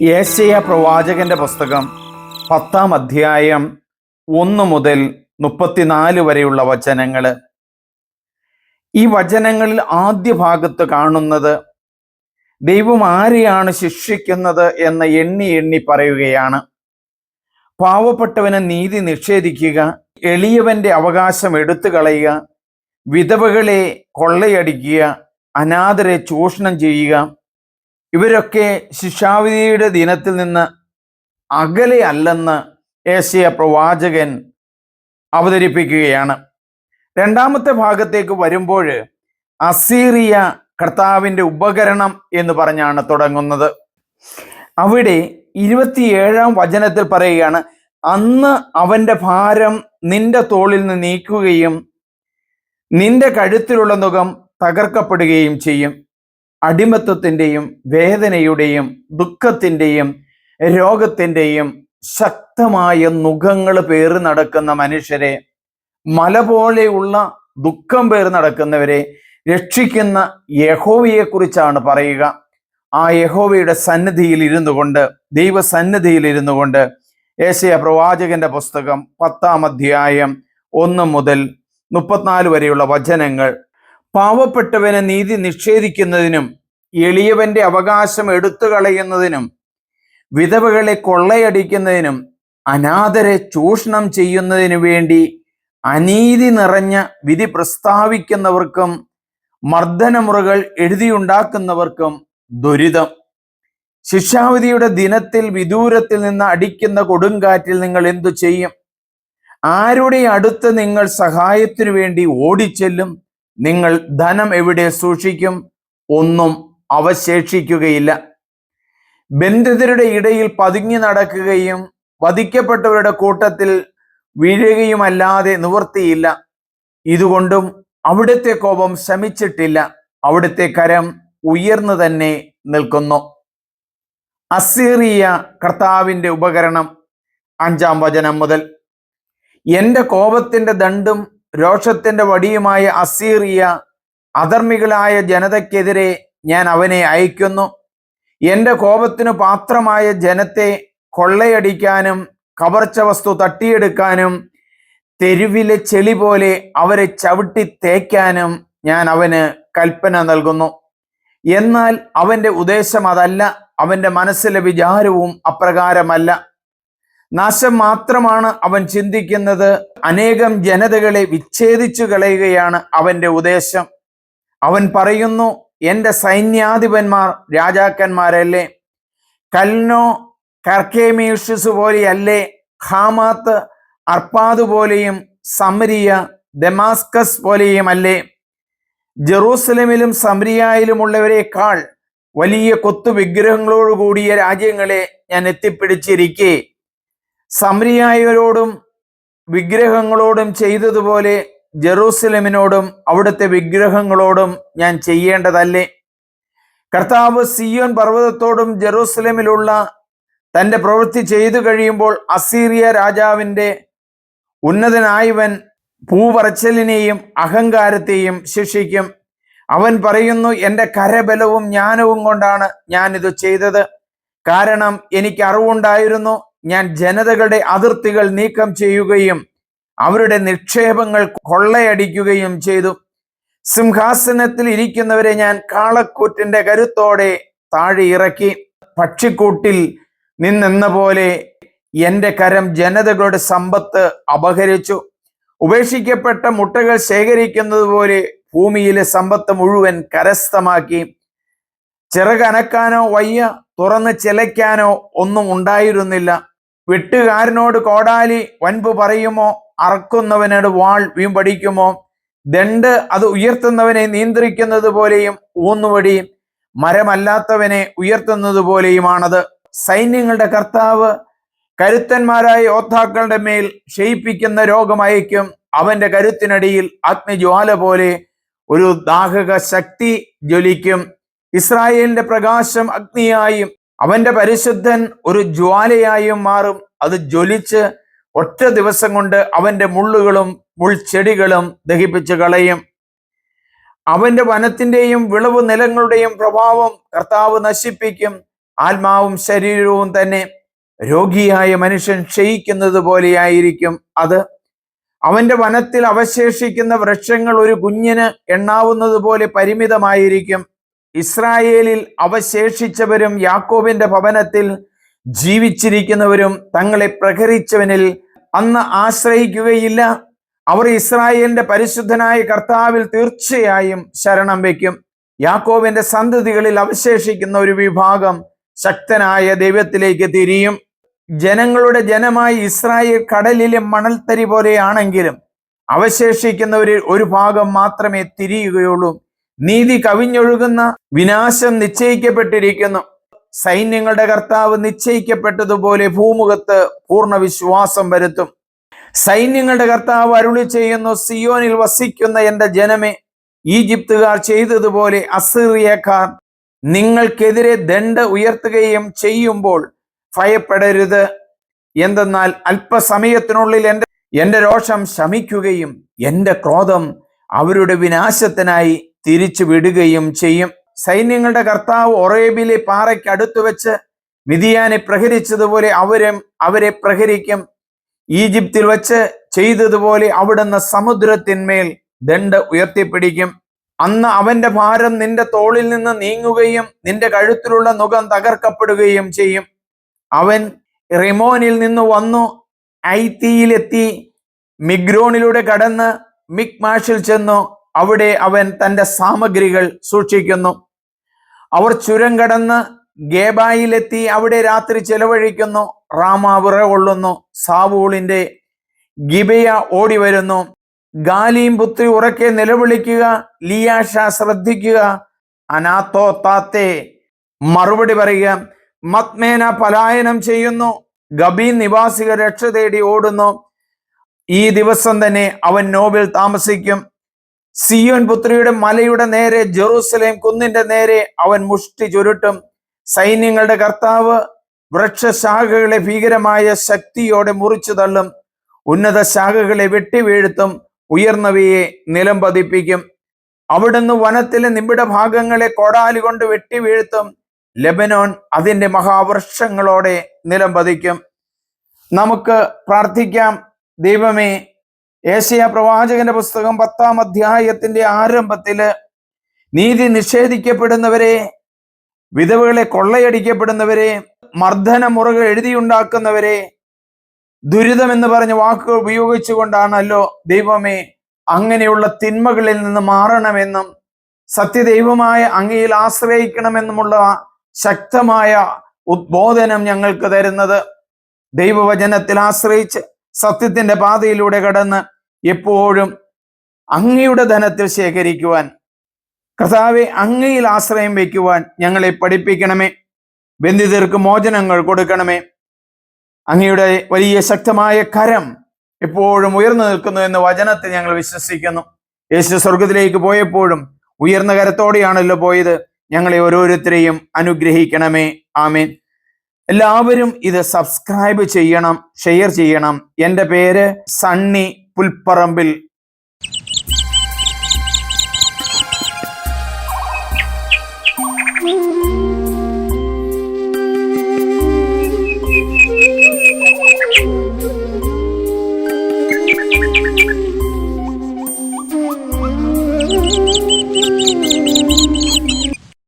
ഏശയ പ്രവാചകന്റെ പുസ്തകം പത്താം അധ്യായം ഒന്ന് മുതൽ മുപ്പത്തിനാല് വരെയുള്ള വചനങ്ങൾ ഈ വചനങ്ങളിൽ ആദ്യ ഭാഗത്ത് കാണുന്നത് ദൈവം ആരെയാണ് ശിക്ഷിക്കുന്നത് എന്ന് എണ്ണി എണ്ണി പറയുകയാണ്. പാവപ്പെട്ടവന് നീതി നിഷേധിക്കുക എളിയവന്റെ അവകാശം എടുത്തു കളയുക വിധവകളെ കൊള്ളയടിക്കുക അനാഥരെ ചൂഷണം ചെയ്യുക ഇവരൊക്കെ ശിക്ഷാവിധിയുടെ ദിനത്തിൽ നിന്ന് അകലെയല്ലെന്ന് ഏശയ പ്രവാചകൻ അവതരിപ്പിക്കുകയാണ്. രണ്ടാമത്തെ ഭാഗത്തേക്ക് വരുമ്പോൾ അസീറിയ കർത്താവിന്റെ ഉപകരണം എന്ന് പറഞ്ഞാണ് തുടങ്ങുന്നത്. അവിടെ ഇരുപത്തിയേഴാം വചനത്തിൽ പറയുകയാണ് അന്ന് അവന്റെ ഭാരം നിന്റെ തോളിൽ നിന്ന് നീക്കുകയും നിന്റെ കഴുത്തിലുള്ള നുകം തകർക്കപ്പെടുകയും ചെയ്യും. അടിമത്വത്തിന്റെയും വേദനയുടെയും ദുഃഖത്തിന്റെയും രോഗത്തിന്റെയും ശക്തമായ നുഖങ്ങൾ പേറി നടക്കുന്ന മനുഷ്യരെ മല പോലെയുള്ള ദുഃഖം പേറി നടക്കുന്നവരെ രക്ഷിക്കുന്ന യഹോവയെക്കുറിച്ചാണ് പറയുക. ആ യഹോവയുടെ സന്നിധിയിൽ ഇരുന്നു കൊണ്ട് ദൈവസന്നിധിയിൽ ഇരുന്നു കൊണ്ട് ഏശയ പ്രവാചകന്റെ പുസ്തകം പത്താം അധ്യായം ഒന്ന് മുതൽ മുപ്പത്തിനാല് വരെയുള്ള വചനങ്ങൾ പാവപ്പെട്ടവന് നീതി നിഷേധിക്കുന്നതിനും എളിയവന്റെ അവകാശം എടുത്തു കളയുന്നതിനും വിധവകളെ കൊള്ളയടിക്കുന്നതിനും അനാഥരെ ചൂഷണം ചെയ്യുന്നതിനു വേണ്ടി അനീതി നിറഞ്ഞ വിധി പ്രസ്താവിക്കുന്നവർക്കും മർദ്ദനമുറകൾ എഴുതിയുണ്ടാക്കുന്നവർക്കും ദുരിതം. ശിക്ഷാവിധിയുടെ ദിനത്തിൽ വിദൂരത്തിൽ നിന്ന് അടിക്കുന്ന കൊടുങ്കാറ്റിൽ നിങ്ങൾ എന്തു ചെയ്യും? ആരുടെ അടുത്ത് നിങ്ങൾ സഹായത്തിനു വേണ്ടി ഓടിച്ചെല്ലും? നിങ്ങൾ ധനം എവിടെ സൂക്ഷിക്കും ഒന്നും അവശേഷിക്കുകയില്ല. ബന്ധിതരുടെ ഇടയിൽ പതുങ്ങി നടക്കുകയും വധിക്കപ്പെട്ടവരുടെ കൂട്ടത്തിൽ വീഴുകയുമല്ലാതെ നിവൃത്തിയില്ല. ഇതുകൊണ്ടും അവിടുത്തെ കോപം ശമിച്ചിട്ടില്ല. അവിടുത്തെ കരം ഉയർന്നു തന്നെ നിൽക്കുന്നു. അസീറിയ കർത്താവിന്റെ ഉപകരണം അഞ്ചാം വചനം മുതൽ. എന്റെ കോപത്തിന്റെ ദണ്ടും രോഷത്തിന്റെ വടിയുമായ അസീറിയ അധർമ്മികളായ ജനതയ്ക്കെതിരെ ഞാൻ അവനെ അയക്കുന്നു. എന്റെ കോപത്തിനു പാത്രമായ ജനത്തെ കൊള്ളയടിക്കാനും കവർച്ച വസ്തു തട്ടിയെടുക്കാനും തെരുവിലെ ചെളി പോലെ അവരെ ചവിട്ടി തേക്കാനും ഞാൻ അവന് കൽപ്പന നൽകുന്നു. എന്നാൽ അവന്റെ ഉദ്ദേശം അതല്ല. അവന്റെ മനസ്സിലെ വിചാരവും അപ്രകാരമല്ല. നാശം മാത്രമാണ് അവൻ ചിന്തിക്കുന്നത്. അനേകം ജനതകളെ വിച്ഛേദിച്ചു കളയുകയാണ് അവന്റെ ഉദ്ദേശം. അവൻ പറയുന്നു എന്റെ സൈന്യാധിപന്മാർ രാജാക്കന്മാരല്ലേ? കൽനോ കർക്കേമീഷ്യസ് പോലെയല്ലേ? ഖാമാത്ത് അർപ്പാദ് പോലെയും സമരിയ ദമാസ്കസ് പോലെയും അല്ലേ? ജെറൂസലമിലും സമരിയായിലുമുള്ളവരെക്കാൾ വലിയ കൊത്തു വിഗ്രഹങ്ങളോടുകൂടിയ രാജ്യങ്ങളെ ഞാൻ എത്തിപ്പിടിച്ചിരിക്കെ. സമരിയായവരോടും വിഗ്രഹങ്ങളോടും ചെയ്തതുപോലെ ജെറൂസലമിനോടും അവിടുത്തെ വിഗ്രഹങ്ങളോടും ഞാൻ ചെയ്യേണ്ടതല്ലേ? കർത്താവ് സിയോൻ പർവതത്തോടും ജെറൂസലമിലുള്ള തന്റെ പ്രവൃത്തി ചെയ്തു കഴിയുമ്പോൾ അസീറിയ രാജാവിന്റെ ഉന്നതനായവൻ പൂപറച്ചലിനെയും അഹങ്കാരത്തെയും ശിക്ഷിക്കും. അവൻ പറയുന്നു എന്റെ കരബലവും ജ്ഞാനവും കൊണ്ടാണ് ഞാനിത് ചെയ്തത്. കാരണം എനിക്ക് അറിവുണ്ടായിരുന്നു. ഞാൻ ജനതകളുടെ അതിർത്തികൾ നീക്കം ചെയ്യുകയും അവരുടെ നിക്ഷേപങ്ങൾ കൊള്ളയടിക്കുകയും ചെയ്തു. സിംഹാസനത്തിൽ ഇരിക്കുന്നവരെ ഞാൻ കാളക്കൂറ്റിന്റെ കരുത്തോടെ താഴെ ഇറക്കി. പക്ഷിക്കൂട്ടിൽ നിന്നെന്ന പോലെ എന്റെ കരം ജനതകളുടെ സമ്പത്ത് അപഹരിച്ചു. ഉപേക്ഷിക്കപ്പെട്ട മുട്ടകൾ ശേഖരിക്കുന്നത് പോലെ ഭൂമിയിലെ സമ്പത്ത് മുഴുവൻ കരസ്ഥമാക്കി. ചിറകനക്കാനോ വയ്യ തുറന്ന് ചിലയ്ക്കാനോ ഒന്നും ഉണ്ടായിരുന്നില്ല. വെട്ടുകാരനോട് കോടാലി വൻപ് പറയുമോ? അറക്കുന്നവനോട് വാൾ വീമ്പടിക്കുമോ ദണ്ട് അത് ഉയർത്തുന്നവനെ നിയന്ത്രിക്കുന്നത് പോലെയും ഊന്നുവടി മരമല്ലാത്തവനെ ഉയർത്തുന്നത് പോലെയുമാണത്. സൈന്യങ്ങളുടെ കർത്താവ് കരുത്തന്മാരായ യോദ്ധാക്കളുടെ മേൽ ക്ഷയിപ്പിക്കുന്ന രോഗമയക്കും അവന്റെ കരുത്തിനടിയിൽ അഗ്നിജ്വാല പോലെ ഒരു ദാഹക ശക്തി ജ്വലിക്കും. ഇസ്രായേലിന്റെ പ്രകാശം അഗ്നിയായും അവന്റെ പരിശുദ്ധൻ ഒരു ജ്വാലയായും മാറും. അത് ജ്വലിച്ച് ഒറ്റ ദിവസം കൊണ്ട് അവന്റെ മുള്ളുകളും മുൾച്ചെടികളും ദഹിപ്പിച്ച് കളയും. അവന്റെ വനത്തിന്റെയും വിളവ് നിലങ്ങളുടെയും പ്രഭാവം കർത്താവ് നശിപ്പിക്കും. ആത്മാവും ശരീരവും തന്നെ രോഗിയായ മനുഷ്യൻ ക്ഷയിക്കുന്നത് പോലെയായിരിക്കും അത്. അവന്റെ വനത്തിൽ അവശേഷിക്കുന്ന വൃക്ഷങ്ങൾ ഒരു കുഞ്ഞിന് എണ്ണാവുന്നത് പോലെ പരിമിതമായിരിക്കും. ഇസ്രായേലിൽ അവശേഷിച്ചവരും യാക്കോബിന്റെ ഭവനത്തിൽ ജീവിച്ചിരിക്കുന്നവരും തങ്ങളെ പ്രഹരിച്ചവനിൽ അന്ന് ആശ്രയിക്കുകയില്ല. അവർ ഇസ്രായേലിന്റെ പരിശുദ്ധനായ കർത്താവിൽ തീർച്ചയായും ശരണം വയ്ക്കും. യാക്കോബിന്റെ സന്തതികളിൽ അവശേഷിക്കുന്ന ഒരു വിഭാഗം ശക്തനായ ദൈവത്തിലേക്ക് തിരിയും. ജനങ്ങളുടെ ജനമായി ഇസ്രായേൽ കടലിലെ മണൽത്തരി പോലെയാണെങ്കിലും അവശേഷിക്കുന്നവരിൽ ഒരു ഭാഗം മാത്രമേ തിരിയുകയുള്ളൂ. നീതി കവിഞ്ഞൊഴുകുന്ന വിനാശം നിശ്ചയിക്കപ്പെട്ടിരിക്കുന്നു. സൈന്യങ്ങളുടെ കർത്താവ് നിശ്ചയിക്കപ്പെട്ടതുപോലെ ഭൂമുഖത്ത് പൂർണ വിശ്വാസം വരുത്തും. സൈന്യങ്ങളുടെ കർത്താവ് അരുളി ചെയ്യുന്നു സിയോനിൽ വസിക്കുന്ന എന്റെ ജനമേ ഈജിപ്തുകാർ ചെയ്തതുപോലെ അസീറിയക്കാർ നിങ്ങൾക്കെതിരെ ദണ്ഡ് ഉയർത്തുകയും ചെയ്യുമ്പോൾ ഭയപ്പെടരുത്. എന്തെന്നാൽ അല്പസമയത്തിനുള്ളിൽ എന്റെ എന്റെ രോഷം ശമിക്കുകയും എന്റെ ക്രോധം അവരുടെ വിനാശത്തിനായി തിരിച്ചു വിടുകയും ചെയ്യും. സൈന്യങ്ങളുടെ കർത്താവ് ഒറേബിലെ പാറയ്ക്ക് അടുത്തു വെച്ച് മിതിയാനെ പ്രഹരിച്ചതുപോലെ അവരും അവരെ പ്രഹരിക്കും. ഈജിപ്തിൽ വച്ച് ചെയ്തതുപോലെ അവിടുന്ന് സമുദ്രത്തിന്മേൽ ദണ്ട് ഉയർത്തിപ്പിടിക്കും. അന്ന് അവന്റെ ഭാരം നിന്റെ തോളിൽ നിന്ന് നീങ്ങുകയും നിന്റെ കഴുത്തിലുള്ള മുഖം തകർക്കപ്പെടുകയും ചെയ്യും. അവൻ റിമോനിൽ നിന്ന് വന്നു ഐത്തിയിലെത്തി മിഗ്രോണിലൂടെ കടന്ന് മിക്മാഷിൽ ചെന്നു. അവിടെ അവൻ തന്റെ സാമഗ്രികൾ സൂക്ഷിക്കുന്നു. അവർ ചുരം കടന്ന് ഗേബായിലെത്തി അവിടെ രാത്രി ചെലവഴിക്കുന്നു. റാമ വിറകൊള്ളുന്നു. സാവൂളിന്റെ ഗിബയ ഓടി വരുന്നു ഗാലിയും പുത്രി ഉറക്കെ നിലവിളിക്കുക. ലിയാഷ ശ്രദ്ധിക്കുക. അനാത്തോ താത്തെ മറുപടി പറയുക. മത്മേന പലായനം ചെയ്യുന്നു. ഗബീൻ നിവാസികൾ രക്ഷ തേടി ഓടുന്നു. ഈ ദിവസം തന്നെ അവൻ നോബിൽ താമസിക്കും. സിയോൻ പുത്രിയുടെ മലയുടെ നേരെ ജെറൂസലേം കുന്നിന്റെ നേരെ അവൻ മുഷ്ടി ചുരുട്ടും. സൈന്യങ്ങളുടെ കർത്താവ് വൃക്ഷശാഖകളെ ഭീകരമായ ശക്തിയോടെ മുറിച്ചു തള്ളും. ഉന്നത ശാഖകളെ വെട്ടിവീഴ്ത്തും ഉയർന്നവയെ നിലം പതിപ്പിക്കും അവിടുന്ന് വനത്തിലെ നിബിഡ ഭാഗങ്ങളെ കൊടാലി കൊണ്ട് വെട്ടിവീഴ്ത്തും ലെബനോൻ അതിന്റെ മഹാവൃക്ഷങ്ങളോടെ നിലം പതിക്കും നമുക്ക് പ്രാർത്ഥിക്കാം. ദൈവമേ ഏഷ്യ പ്രവാചകന്റെ പുസ്തകം പത്താം അധ്യായത്തിന്റെ ആരംഭത്തിൽ നീതി നിഷേധിക്കപ്പെടുന്നവരെ വിധവകളെ കൊള്ളയടിക്കപ്പെടുന്നവരെ മർദ്ദന മുറകൾ എഴുതിയുണ്ടാക്കുന്നവരെ ദുരിതം എന്ന് പറഞ്ഞ വാക്കുകൾ ഉപയോഗിച്ചുകൊണ്ടാണല്ലോ ദൈവമേ അങ്ങനെയുള്ള തിന്മകളിൽ നിന്ന് മാറണമെന്നും സത്യദൈവമായ അങ്ങയിൽ ആശ്രയിക്കണമെന്നുമുള്ള ശക്തമായ ഉദ്ബോധനം ഞങ്ങൾക്ക് തരുന്നത്. ദൈവവചനത്തിൽ ആശ്രയിച്ച് സത്യത്തിന്റെ പാതയിലൂടെ കടന്ന് എപ്പോഴും അങ്ങയുടെ ധനത്തിൽ ശേഖരിക്കുവാൻ കർത്താവെ അങ്ങയിൽ ആശ്രയം വയ്ക്കുവാൻ ഞങ്ങളെ പഠിപ്പിക്കണമേ. ബന്ധിതർക്ക് മോചനങ്ങൾ കൊടുക്കണമേ. അങ്ങയുടെ വലിയ ശക്തമായ കരം എപ്പോഴും ഉയർന്നു നിൽക്കുന്നു എന്ന വചനത്തെ ഞങ്ങൾ വിശ്വസിക്കുന്നു. യേശു സ്വർഗത്തിലേക്ക് പോയപ്പോഴും ഉയർന്ന കരത്തോടെയാണല്ലോ പോയത്. ഞങ്ങളെ ഓരോരുത്തരെയും അനുഗ്രഹിക്കണമേ. ആമേൻ. എല്ലാവരും ഇത് സബ്സ്ക്രൈബ് ചെയ്യണം ഷെയർ ചെയ്യണം. എന്റെ പേര് സണ്ണി പുൽപ്പറമ്പിൽ